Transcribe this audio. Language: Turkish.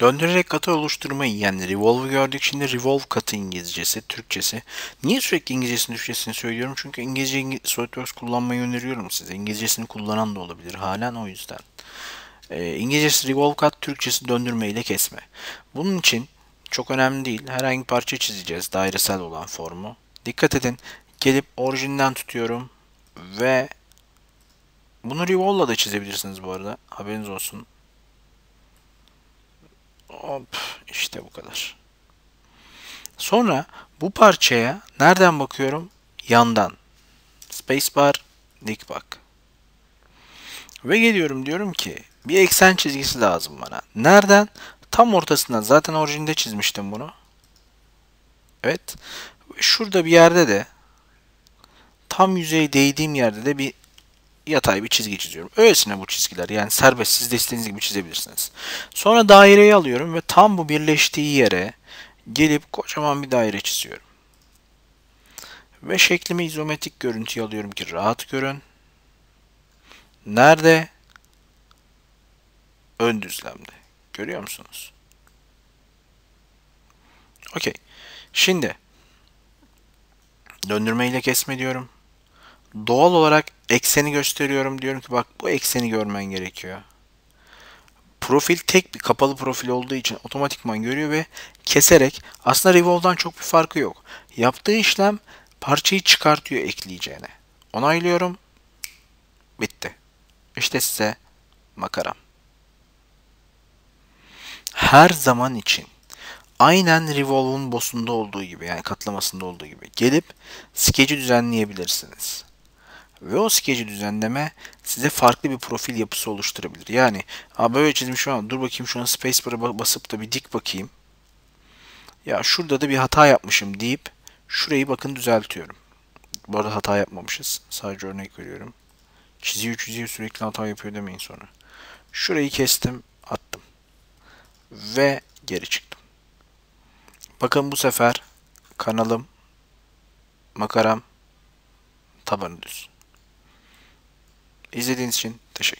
Döndürerek katı oluşturmayı yani revolve gördük. Şimdi revolve katı İngilizcesi, Türkçesi. Niye sürekli İngilizcesini, Türkçesini söylüyorum? Çünkü İngilizce İngi- SolidWorks kullanmayı öneriyorum size. İngilizcesini kullanan da olabilir halen o yüzden. Ee, İngilizcesi revolve kat, Türkçesi döndürme ile kesme. Bunun için çok önemli değil. Herhangi bir parça çizeceğiz. Dairesel olan formu. Dikkat edin. Gelip orijinden tutuyorum ve bunu revolve'la da çizebilirsiniz bu arada. Haberiniz olsun. Hop, işte bu kadar. Sonra bu parçaya nereden bakıyorum? Yandan. Spacebar, dik bak. Ve geliyorum diyorum ki bir eksen çizgisi lazım bana. Nereden? Tam ortasından. Zaten orijinde çizmiştim bunu. Evet. Ve Şurada bir yerde de tam yüzeye değdiğim yerde de bir yatay bir çizgi çiziyorum. Öylesine bu çizgiler. Yani serbest. Siz de istediğiniz gibi çizebilirsiniz. Sonra daireyi alıyorum ve tam bu birleştiği yere gelip kocaman bir daire çiziyorum. Ve şeklimi izometrik görüntüye alıyorum ki rahat görün. Nerede? Ön düzlemde. Görüyor musunuz? Okey. Şimdi döndürme ile kesme diyorum. Doğal olarak ekseni gösteriyorum. Diyorum ki bak bu ekseni görmen gerekiyor. Profil tek bir kapalı profil olduğu için otomatikman görüyor ve keserek aslında Revolve'dan çok bir farkı yok. Yaptığı işlem parçayı çıkartıyor ekleyeceğine. Onaylıyorum. Bitti. İşte size makaram. Her zaman için aynen Revolve'un boss'unda olduğu gibi yani katlamasında olduğu gibi gelip skeci düzenleyebilirsiniz. Ve o skeci düzenleme size farklı bir profil yapısı oluşturabilir. Yani Aa, böyle çizmiş ama dur bakayım şuna spacebar'a basıp da bir dik bakayım. Ya şurada da bir hata yapmışım deyip şurayı bakın düzeltiyorum. Bu arada hata yapmamışız. Sadece örnek veriyorum. Çiziyor çiziyor sürekli hata yapıyor demeyin sonra. Şurayı kestim attım. Ve geri çıktım. Bakın bu sefer kanalım makaram tabanı düz. İzlediğiniz için teşekkürler.